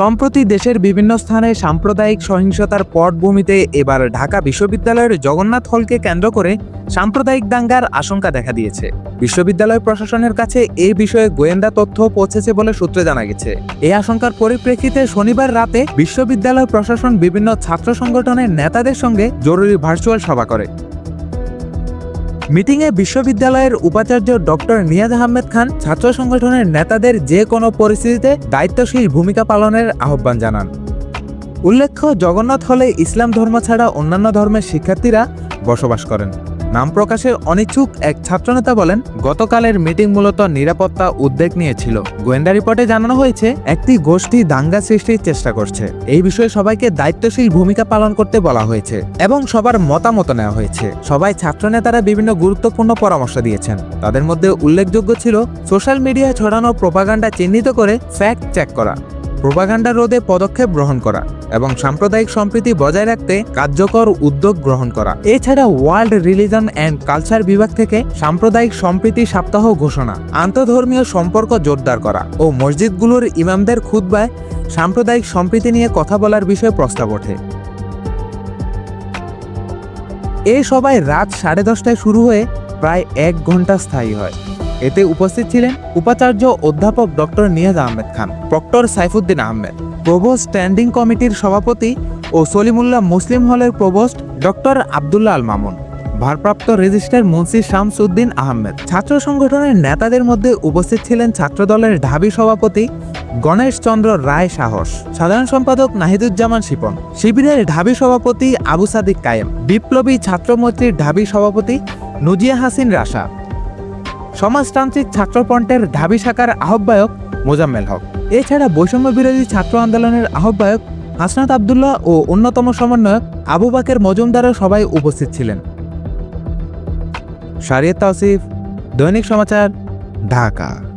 সম্প্রতি দেশের বিভিন্ন স্থানে সাম্প্রদায়িক সহিংসতার পটভূমিতে এবার ঢাকা বিশ্ববিদ্যালয়ের জগন্নাথ হলকে কেন্দ্র করে সাম্প্রদায়িক দাঙ্গার আশঙ্কা দেখা দিয়েছে। বিশ্ববিদ্যালয় প্রশাসনের কাছে এই বিষয়ে গোয়েন্দা তথ্য পৌঁছেছে বলে সূত্রে জানা গেছে। এই আশঙ্কার পরিপ্রেক্ষিতে শনিবার রাতে বিশ্ববিদ্যালয় প্রশাসন বিভিন্ন ছাত্র সংগঠনের নেতাদের সঙ্গে জরুরি ভার্চুয়াল সভা করে। মিটিংয়ে বিশ্ববিদ্যালয়ের উপাচার্য ডক্টর নিয়াজ আহমেদ খান ছাত্র সংগঠনের নেতাদের যে কোনো পরিস্থিতিতে দায়িত্বশীল ভূমিকা পালনের আহ্বান জানান। উল্লেখ্য, জগন্নাথ হলে ইসলাম ধর্ম ছাড়া অন্যান্য ধর্মের শিক্ষার্থীরা বসবাস করেন। নাম প্রকাশের অনিচ্ছুক এক ছাত্রনেতা বলেন, গতকালের মিটিং মূলত নিরাপত্তা উদ্বেগ নিয়েছিল। গোয়েন্দা রিপোর্টে জানানো হয়েছে, একটি গোষ্ঠী দাঙ্গা সৃষ্টির চেষ্টা করছে। এই বিষয়ে সবাইকে দায়িত্বশীল ভূমিকা পালন করতে বলা হয়েছে এবং সবার মতামত নেওয়া হয়েছে। সবাই ছাত্রনেতারা বিভিন্ন গুরুত্বপূর্ণ পরামর্শ দিয়েছেন। তাদের মধ্যে উল্লেখযোগ্য ছিল সোশ্যাল মিডিয়ায় ছড়ানো প্রোপাগান্ডা চিহ্নিত করে ফ্যাক্ট চেক করা, প্রোপাগান্ডা রোধে পদক্ষেপ গ্রহণ করা। এবং সাম্প্রদায়িক সম্প্রীতি বজায় রাখতে কার্যকর উদ্যোগ গ্রহণ করা। এছাড়া ওয়ার্ল্ড রিলিজন অ্যান্ড কালচার বিভাগ থেকে সাম্প্রদায়িক সম্প্রীতি সপ্তাহ ঘোষণা, আন্তধর্মীয় সম্পর্ক জোরদার করা ও মসজিদগুলোর ইমামদের খুতবায় সাম্প্রদায়িক সম্প্রীতি নিয়ে কথা বলার বিষয়ে প্রস্তাব ওঠে। এ সবাই রাত সাড়ে দশটায় শুরু হয়ে প্রায় এক ঘণ্টা স্থায়ী হয়। এতে উপস্থিত ছিলেন উপাচার্য অধ্যাপক doctor Niaz Ahmed Khan, proctor Saifuddin Ahmed provost standing কমিটির সভাপতি ও সলিমুল্লাহ মুসলিম হলের প্রভোস্ট ডক্টর আবদুল্লাহ আল মামুন। ভারপ্রাপ্ত রেজিস্ট্রার মুন্সি শামসুদ্দিন আহমেদ। ছাত্র সংগঠনের নেতাদের মধ্যে উপস্থিত ছিলেন ছাত্রদলের ঢাবি সভাপতি গণেশ চন্দ্র রায় সাহস, সাধারণ সম্পাদক নাহিদুজ্জামান শিপন, শিবিরের ঢাবি সভাপতি আবু সাদিক কায়েম, বিপ্লবী ছাত্রমৈত্রীর ঢাবি সভাপতি নুজিয়া হাসিন রাশা, সমাজতান্ত্রিক ছাত্রপন্টের ঢাবি শাখার আহ্বায়ক মোজাম্মেল হক। এছাড়া বৈষম্য বিরোধী ছাত্র আন্দোলনের আহ্বায়ক হাসনাত আবদুল্লাহ ও অন্যতম সমন্বয়ক আবু বাকের মজুমদারও সবাই উপস্থিত ছিলেন। শারিয়াত তাওসিফ, দৈনিক সমাচার, ঢাকা।